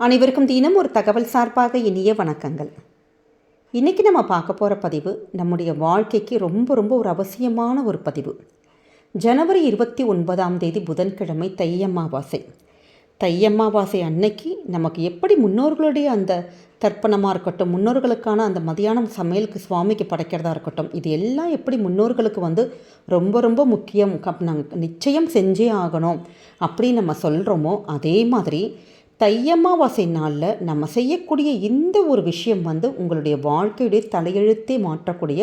அனைவருக்கும் தினம் ஒரு தகவல் சார்பாக இனிய வணக்கங்கள். இன்றைக்கி நம்ம பார்க்க போகிற பதிவு நம்முடைய வாழ்க்கைக்கு ரொம்ப ரொம்ப ஒரு அவசியமான ஒரு பதிவு. ஜனவரி இருபத்தி ஒன்பதாம் தேதி புதன்கிழமை தையம்மாவாசை தையம்மாவாசை அன்னைக்கு நமக்கு எப்படி முன்னோர்களுடைய அந்த தர்ப்பணமாக இருக்கட்டும் முன்னோர்களுக்கான அந்த மதியானம் சமையலுக்கு சுவாமிக்கு படைக்கிறதா இருக்கட்டும் இது எல்லாம் எப்படி முன்னோர்களுக்கு வந்து ரொம்ப ரொம்ப முக்கியம். நாங்கள் நிச்சயம் செஞ்சே ஆகணும் அப்படின்னு நம்ம சொல்கிறோமோ அதே மாதிரி தையம்மாவாசை நாளில் நம்ம செய்யக்கூடிய இந்த ஒரு விஷயம் வந்து உங்களுடைய வாழ்க்கையுடைய தலையெழுத்தே மாற்றக்கூடிய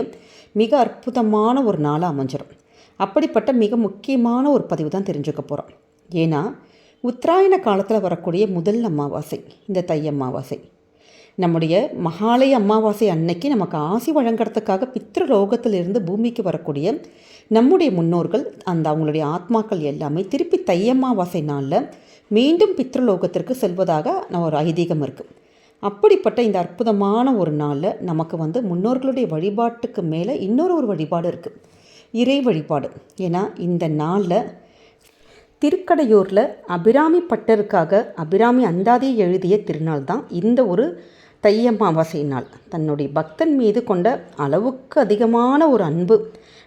மிக அற்புதமான ஒரு நாளாக அமைஞ்சிடும் அப்படிப்பட்ட மிக முக்கியமான ஒரு பதிவு தான் தெரிஞ்சுக்க போகிறோம் ஏன்னா உத்தராயண காலத்தில் வரக்கூடிய முதல் அமாவாசை இந்த தை அமாவாசை நம்முடைய மகாலய அமாவாசை அன்னைக்கு நமக்கு ஆசி வழங்குறதுக்காக பித்ருலோகத்திலிருந்து பூமிக்கு வரக்கூடிய நம்முடைய முன்னோர்கள் அந்த அவங்களுடைய ஆத்மாக்கள் எல்லாமே திருப்பி தை அமாவாசை நாளில் மீண்டும் பித்ருலோகத்திற்கு செல்வதாக ஒரு ஐதீகம் இருக்குது அப்படிப்பட்ட இந்த அற்புதமான ஒரு நாளில் நமக்கு வந்து முன்னோர்களுடைய வழிபாட்டுக்கு மேலே இன்னொரு ஒரு வழிபாடு இருக்குது இறை வழிபாடு. ஏன்னா இந்த நாளில் திருக்கடையூரில் அபிராமி பட்டருக்காக அபிராமி அந்தாதியை எழுதிய திருநாள் தான் இந்த ஒரு தையம்மாவாசை நாள் தன்னுடைய பக்தன் மீது கொண்ட அளவுக்கு அதிகமான ஒரு அன்பு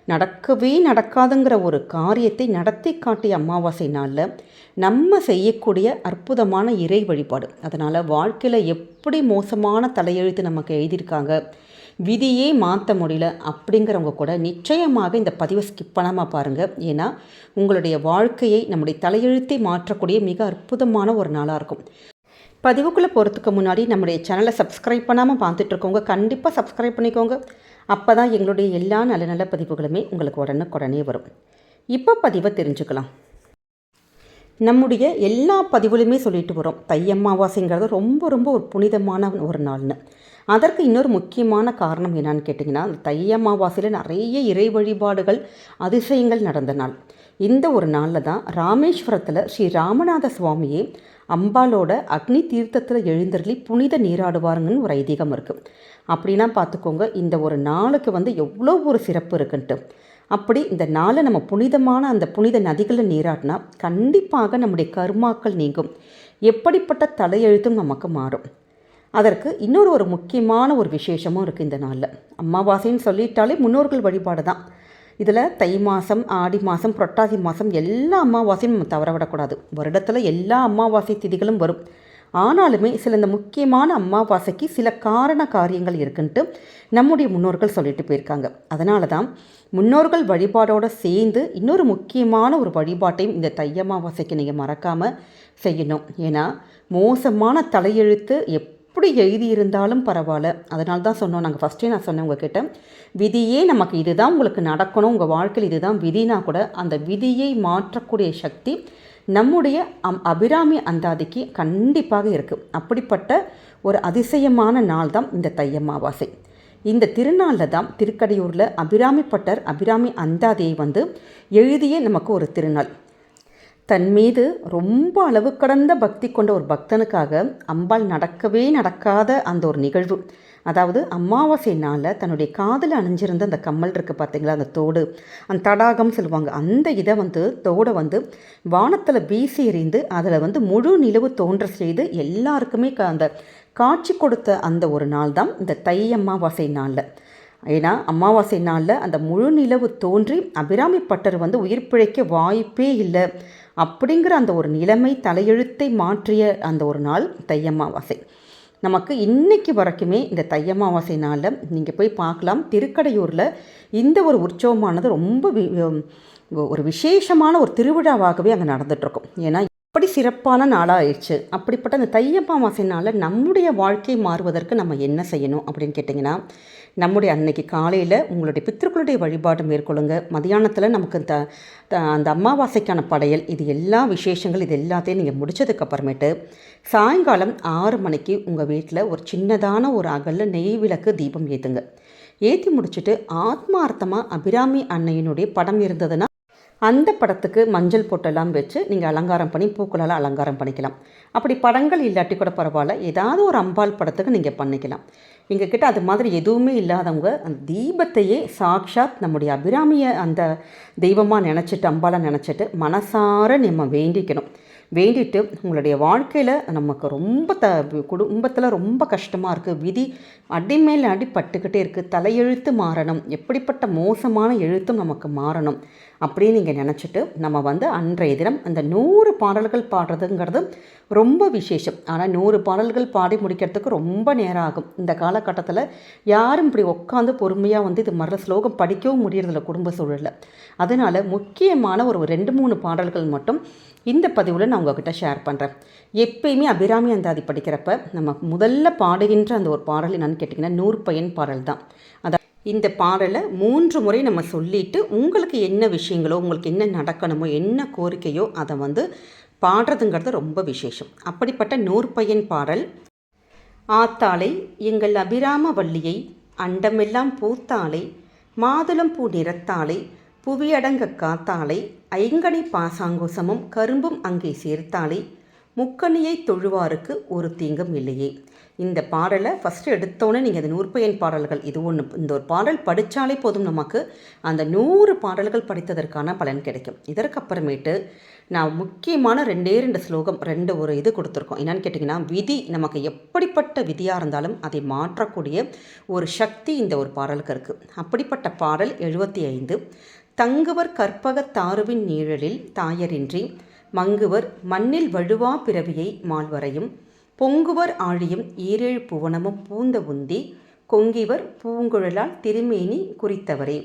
நடக்கவே நடக்காதுங்கிற ஒரு காரியத்தை நடத்தி காட்டிய அமாவாசை நாளில் நம்ம செய்யக்கூடிய அற்புதமான இறை வழிபாடு. அதனால் வாழ்க்கையில் எப்படி மோசமான தலையெழுத்து நமக்கு எழுதியிருக்காங்க விதியே மாற்ற முடியல அப்படிங்கிறவங்க கூட நிச்சயமாக இந்த பதிவை ஸ்கிப் பண்ணாமல் பாருங்கள் ஏன்னா உங்களுடைய வாழ்க்கையை நம்முடைய தலையெழுத்தை மாற்றக்கூடிய மிக அற்புதமான ஒரு நாளாக இருக்கும். பதிவுக்குள்ளே போகிறதுக்கு முன்னாடி நம்முடைய சேனலை சப்ஸ்கிரைப் பண்ணாமல் பார்த்துட்ருக்கோங்க கண்டிப்பாக சப்ஸ்கிரைப் பண்ணிக்கோங்க. அப்போ தான் எங்களுடைய எல்லா நல்ல நல்ல பதிவுகளுமே உங்களுக்கு உடனுக்குடனே வரும். இப்போ பதிவை தெரிஞ்சுக்கலாம். நம்முடைய எல்லா பதிவுலையுமே சொல்லிட்டு வரோம். தை அமாவாசைங்கிறது ரொம்ப ரொம்ப ஒரு புனிதமான ஒரு நாள்னு. அதற்கு இன்னொரு முக்கியமான காரணம் என்னன்னு கேட்டிங்கன்னா தை அமாவாசையில் நிறைய இறை வழிபாடுகள் அதிசயங்கள் நடந்த நாள். இந்த ஒரு நாளில் தான் ராமேஸ்வரத்தில் ஸ்ரீ ராமநாத சுவாமியே அம்பாலோட அக்னி தீர்த்தத்தில் எழுந்தருளி புனித நீராடுவாருங்கன்னு ஒரு ஐதீகம் இருக்குது அப்படின்னா பார்த்துக்கோங்க இந்த ஒரு நாளுக்கு வந்து எவ்வளோ ஒரு சிறப்பு இருக்குன்ட்டு. அப்படி இந்த நாளை நம்ம புனிதமான அந்த புனித நதிகளில் நீராட்டினா கண்டிப்பாக நம்முடைய கர்மாக்கள் நீங்கும். எப்படிப்பட்ட தலையெழுத்தும் நமக்கு மாறும். அதற்கு இன்னொரு ஒரு முக்கியமான ஒரு விசேஷமும் இருக்குது இந்த நாளில். அமாவாசைன்னு சொல்லிட்டாலே முன்னோர்கள் வழிபாடு தான் இதில் தை மாதம் ஆடி மாதம் புரட்டாசி மாதம் எல்லா அமாவாசையும் நம்ம தவற விடக்கூடாது வருடத்தில் எல்லா அமாவாசை திதிகளும் வரும். ஆனாலுமே சில இந்த முக்கியமான அமாவாசைக்கு சில காரண காரியங்கள் இருக்குன்ட்டு நம்முடைய முன்னோர்கள் சொல்லிட்டு போயிருக்காங்க. அதனால தான் முன்னோர்கள் வழிபாடோடு சேர்ந்து இன்னொரு முக்கியமான ஒரு வழிபாட்டையும் இந்த தை அமாவாசைக்கு நீங்கள் மறக்காமல் செய்யணும். ஏன்னா மோசமான தலையெழுத்து எப் எப்படி எழுதியிருந்தாலும் பரவாயில்ல. அதனால தான் சொன்னோம். நாங்கள் ஃபஸ்ட்டே நான் சொன்னேன் உங்ககிட்ட. விதியே நமக்கு இதுதான் உங்களுக்கு நடக்கணும். உங்கள் வாழ்க்கையில் இதுதான் விதினா கூட அந்த விதியை மாற்றக்கூடிய சக்தி நம்முடைய அம் அபிராமி அந்தாதிக்கு கண்டிப்பாக இருக்குது அப்படிப்பட்ட ஒரு அதிசயமான நாள் தான் இந்த தையம்மாவாசை இந்த திருநாளில் தான் திருக்கடையூரில் அபிராமி பட்டர் அபிராமி அந்தாதியை வந்து எழுதிய நமக்கு ஒரு திருநாள். தன் மீது ரொம்ப அளவு கடந்த பக்தி கொண்ட ஒரு பக்தனுக்காக அம்பாள் நடக்கவே நடக்காத அந்த ஒரு நிகழ்வு. அதாவது அமாவாசை நாளில் தன்னுடைய காதில் அணிஞ்சிருந்த அந்த கம்மல் இருக்குது பார்த்தீங்களா? அந்த தோடு. அந்த தடாகம் சொல்லுவாங்க. அந்த இதை வந்து தோடை வந்து வானத்தில் வீசி எறிந்து அதில் வந்து முழு நிலவு தோன்ற செய்து எல்லாருக்குமே அந்த காட்சி கொடுத்த அந்த ஒரு நாள் தான் இந்த தை அமாவாசை நாளில் ஏன்னா அமாவாசை நாளில் அந்த முழு நிலவு தோன்றி அபிராமி பட்டர் வந்து உயிர் பிழைக்க வாய்ப்பே இல்லை. அப்படிங்கிற அந்த ஒரு நிலைமை தலையெழுத்தை மாற்றிய அந்த ஒரு நாள் தை அமாவாசை. நமக்கு இன்றைக்கி வரைக்குமே இந்த தை அமாவாசை நாளில் நீங்கள் போய் பார்க்கலாம். திருக்கடையூரில் இந்த ஒரு உற்சவமானது ரொம்ப ஒரு விசேஷமான ஒரு திருவிழாவாகவே அங்கே நடந்துகிட்ருக்கும் ஏன்னா அப்படி சிறப்பான நாளாக ஆயிடுச்சு அப்படிப்பட்ட அந்த தையப்பாமாசை நாளில் நம்முடைய வாழ்க்கை மாறுவதற்கு நம்ம என்ன செய்யணும் அப்படின்னு கேட்டிங்கன்னா நம்முடைய அன்னைக்கு காலையில் உங்களுடைய பித்திருக்களுடைய வழிபாடு மேற்கொள்ளுங்க. மதியானத்தில் நமக்கு த அந்த அமாவாசைக்கான படையல் இது எல்லா விசேஷங்கள் இது எல்லாத்தையும் நீங்கள் முடித்ததுக்கப்புறமேட்டு சாயங்காலம் ஆறு மணிக்கு உங்கள் வீட்டில் ஒரு சின்னதான ஒரு அகலில் நெய் விளக்கு தீபம் ஏற்றுங்க ஏற்றி முடிச்சுட்டு ஆத்மார்த்தமாக அபிராமி அன்னையினுடைய படம் இருந்ததுன்னா அந்த படத்துக்கு மஞ்சள் பொட்டெல்லாம் வச்சு நீங்கள் அலங்காரம் பண்ணி பூக்களால் அலங்காரம் பண்ணிக்கலாம். அப்படி படங்கள் இல்லாட்டி கூட பரவாயில்ல. ஏதாவது ஒரு அம்பாள் படத்துக்கு நீங்கள் பண்ணிக்கலாம். எங்கள் கிட்டே அது மாதிரி எதுவுமே இல்லாதவங்க அந்த தீபத்தையே சாக்ஷாத் நம்முடைய அபிராமியை அந்த தெய்வமாக நினச்சிட்டு அம்பாலாக நினச்சிட்டு மனசார நம்ம வேண்டிக்கணும். வேண்டிட்டு உங்களுடைய வாழ்க்கையில் நமக்கு ரொம்ப த குடும்பத்தில் ரொம்ப கஷ்டமாக இருக்குது விதி அடிமேல் அடி பட்டுக்கிட்டே இருக்குது தலையெழுத்து மாறணும். எப்படிப்பட்ட மோசமான எழுத்தும் நமக்கு மாறணும் அப்படின்னு நீங்கள் நினச்சிட்டு நம்ம வந்து அன்றைய தினம் அந்த நூறு பாடல்கள் பாடுறதுங்கிறது ரொம்ப விசேஷம். ஆனால் நூறு பாடல்கள் பாடி முடிக்கிறதுக்கு ரொம்ப நேரம் ஆகும். இந்த காலகட்டத்தில் யாரும் இப்படி உட்காந்து பொறுமையாக வந்து இது மர ஸ்லோகம் படிக்கவும் முடியறதில்ல குடும்ப சூழலில். அதனால் முக்கியமான ஒரு ரெண்டு மூணு பாடல்கள் மட்டும் இந்த பதிவில் நான் உங்ககிட்ட ஷேர் பண்ணுறேன் எப்பயுமே அபிராமி அந்தாதி படிக்கிறப்ப நம்ம முதல்ல பாடுகின்ற அந்த ஒரு பாடல் என்னன்னு கேட்டிங்கன்னா நூறு பயன் பாடல் தான். அதான் இந்த பாடலை மூன்று முறை நம்ம சொல்லிவிட்டு உங்களுக்கு என்ன விஷயங்களோ உங்களுக்கு என்ன நடக்கணுமோ என்ன கோரிக்கையோ அதை வந்து பாடுறதுங்கிறது ரொம்ப விசேஷம். அப்படிப்பட்ட நூற்பயன் பாடல் ஆத்தாளை எங்கள் அபிராம வள்ளியை அண்டமெல்லாம் பூத்தாளை மாதுளம் பூ நிறத்தாளை புவியடங்க காத்தாளை ஐங்கனை பாசாங்குசமும் கரும்பும் அங்கே சேர்த்தாலே முக்கணியை தொழுவாருக்கு ஒரு தீங்கும் இல்லையே. இந்த பாடலை ஃபஸ்ட்டு எடுத்தோன்னே நீங்கள் அந்த நூற்பயன் பாடல்கள் இது ஒன்று இந்த ஒரு பாடல் படித்தாலே போதும் நமக்கு. அந்த நூறு பாடல்கள் படித்ததற்கான பலன் கிடைக்கும். இதற்கப்புறமேட்டு நான் முக்கியமான ரெண்டே ரெண்டு ஸ்லோகம் ரெண்டு ஒரு இது கொடுத்துருக்கோம். என்னென்னு கேட்டிங்கன்னா விதி நமக்கு எப்படிப்பட்ட விதியாக இருந்தாலும் அதை மாற்றக்கூடிய ஒரு சக்தி இந்த ஒரு பாடலுக்கு இருக்குது அப்படிப்பட்ட பாடல் எழுபத்தி ஐந்து. தங்குவர் கற்பக தாருவின் நீழலில் தாயரின்றி மங்குவர் மண்ணில் வழுவா பிறவியை மால்வரையும் பொங்குவர் ஆழியும் ஈரேழு புவனமும் பூந்த உந்தி கொங்கிவர் பூங்குழலால் திருமேனி குறித்தவரே.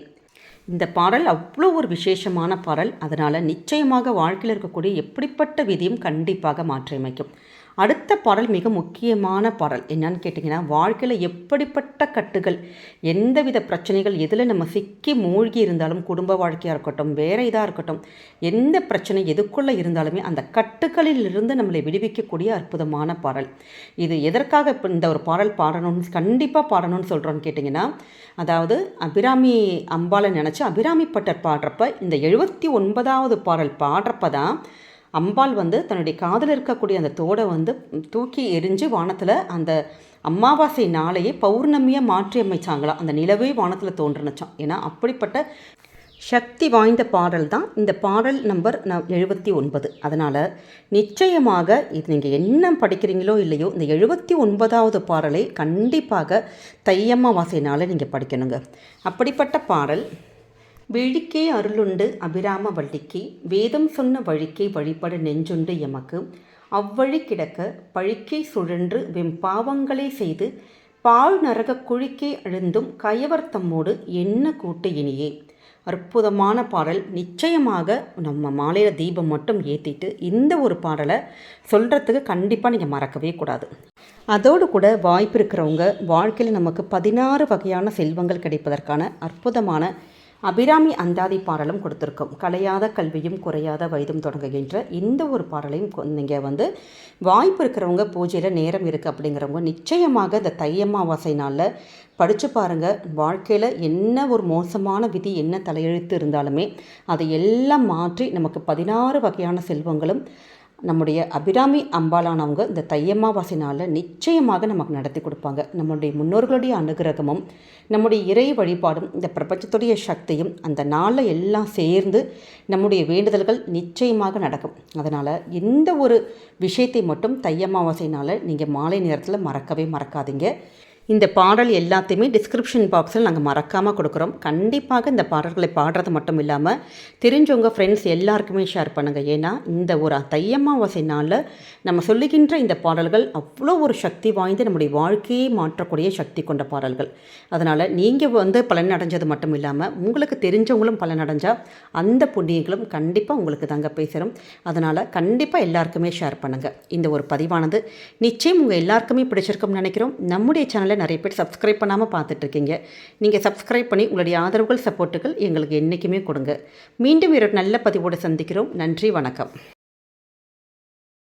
இந்த பாடல் அவ்வளோ ஒரு விசேஷமான பாடல். அதனால் நிச்சயமாக வாழ்க்கையில் இருக்கக்கூடிய எப்படிப்பட்ட விதியும் கண்டிப்பாக மாற்றியமைக்கும். அடுத்த பாடல் மிக முக்கியமான பாடல். என்னன்னு கேட்டிங்கன்னா வாழ்க்கையில் எப்படிப்பட்ட கட்டுகள் எந்தவித பிரச்சனைகள் எதில் நம்ம சிக்கி மூழ்கி இருந்தாலும் குடும்ப வாழ்க்கையாக இருக்கட்டும் வேறு இதாக இருக்கட்டும் எந்த பிரச்சனை எதுக்குள்ளே இருந்தாலுமே அந்த கட்டுகளில் இருந்து நம்மளை விடுவிக்கக்கூடிய அற்புதமான பாடல். இது எதற்காக இப்போ இந்த ஒரு பாடல் பாடணும்னு கண்டிப்பாக பாடணும்னு சொல்கிறோன்னு கேட்டிங்கன்னா அதாவது அபிராமி அம்பாலை நினச்சி அபிராமி பட்டர் பாடுறப்ப இந்த எழுபத்தி ஒன்பதாவது பாடல் பாடுறப்ப தான் அம்பாள் வந்து தன்னுடைய காதில் இருக்கக்கூடிய அந்த தோடை வந்து தூக்கி எரிஞ்சு வானத்தில் அந்த அமாவாசை நாளையே பௌர்ணமியாக மாற்றி அமைச்சாங்களாம் அந்த நிலவே வானத்தில் தோன்றுனுச்சான் ஏன்னா அப்படிப்பட்ட சக்தி வாய்ந்த பாடல் தான் இந்த பாடல் நம்பர் ந எழுபத்தி ஒன்பது. அதனால் நிச்சயமாக இது நீங்கள் என்ன படிக்கிறீங்களோ இல்லையோ இந்த எழுபத்தி ஒன்பதாவது பாடலை கண்டிப்பாக தையம்மாவாசை நாளை நீங்கள் படிக்கணுங்க. அப்படிப்பட்ட பாடல் விழிக்கே அருளுண்டு அபிராம வள்ளிக்கு வேதம் சொன்ன வழிக்கே வழிபட நெஞ்சுண்டு எமக்கு அவ்வழி கிடக்க பழிக்கை சுழன்று வெம் பாவங்களே செய்து பால் நரக குழிக்கே அழுந்தும் கயவர் தம்மோடு என்ன கூட்டு இனியே? அற்புதமான பாடல். நிச்சயமாக நம்ம மாலையில் தீபம் மட்டும் ஏற்றிட்டு இந்த ஒரு பாடலை சொல்கிறதுக்கு கண்டிப்பாக நீங்கள் மறக்கவே கூடாது. அதோடு கூட வாய்ப்பு இருக்கிறவங்க வாழ்க்கையில் நமக்கு பதினாறு வகையான செல்வங்கள் கிடைப்பதற்கான அற்புதமான அபிராமி அந்தாதி பாடலும் கொடுத்துருக்கோம். கலையாத கல்வியும் குறையாத வயதும் தொடங்குகின்ற இந்த ஒரு பாடலையும் நீங்கள் வந்து வாய்ப்பு இருக்கிறவங்க பூஜையில் நேரம் இருக்குது அப்படிங்கிறவங்க நிச்சயமாக இந்த தையம்மாவாசை நாளில் படித்து பாருங்கள் வாழ்க்கையில் என்ன ஒரு மோசமான விதி என்ன தலையெழுத்து இருந்தாலுமே அதை எல்லாம் மாற்றி நமக்கு பதினாறு வகையான செல்வங்களும் நம்முடைய அபிராமி அம்பாலானவங்க இந்த தையம்மாவாசி நாளில் நிச்சயமாக நமக்கு நடத்தி கொடுப்பாங்க. நம்மளுடைய முன்னோர்களுடைய அனுகிரகமும் நம்முடைய இறை வழிபாடும் இந்த பிரபஞ்சத்துடைய சக்தியும் அந்த நாளில் எல்லாம் சேர்ந்து நம்முடைய வேண்டுதல்கள் நிச்சயமாக நடக்கும். அதனால் எந்த ஒரு விஷயத்தை மட்டும் தையம்மாவாசை நாளில் நீங்கள் மாலை நேரத்தில் மறக்கவே மறக்காதீங்க. இந்த பாடல் எல்லாத்தையுமே டிஸ்கிரிப்ஷன் பாக்ஸில் நாங்கள் மறக்காமல் கொடுக்குறோம். கண்டிப்பாக இந்த பாடல்களை பாடுறது மட்டும் இல்லாமல் தெரிஞ்சவங்க ஃப்ரெண்ட்ஸ் எல்லாருக்குமே ஷேர் பண்ணுங்கள் ஏன்னா இந்த ஒரு தையம்மாவாசை நாளில் நம்ம சொல்லுகின்ற இந்த பாடல்கள் அவ்வளோ ஒரு சக்தி வாய்ந்து நம்முடைய வாழ்க்கையை மாற்றக்கூடிய சக்தி கொண்ட பாடல்கள். அதனால் நீங்கள் வந்து பலன் அடைஞ்சது மட்டும் இல்லாமல் உங்களுக்கு தெரிஞ்சவங்களும் பலன் அடைஞ்சால் அந்த புண்ணியங்களும் கண்டிப்பாக உங்களுக்கு தாங்க பேசுகிறோம் அதனால் கண்டிப்பாக எல்லாருக்குமே ஷேர் பண்ணுங்கள் இந்த ஒரு பதிவானது நிச்சயம் உங்கள் எல்லாருக்குமே பிடிச்சிருக்கும்னு நினைக்கிறோம். நம்முடைய சேனலை நிறைய பேர் சப்ஸ்கிரைப் பண்ணாமல் பார்த்துட்ருக்கீங்க. நீங்கள் சப்ஸ்கிரைப் பண்ணி உங்களுடைய ஆதரவுகள் சப்போர்ட்டுகள் எங்களுக்கு என்றைக்குமே கொடுங்க. மீண்டும் ஒரு நல்ல பதிவோடு சந்திக்கிறோம். நன்றி வணக்கம்.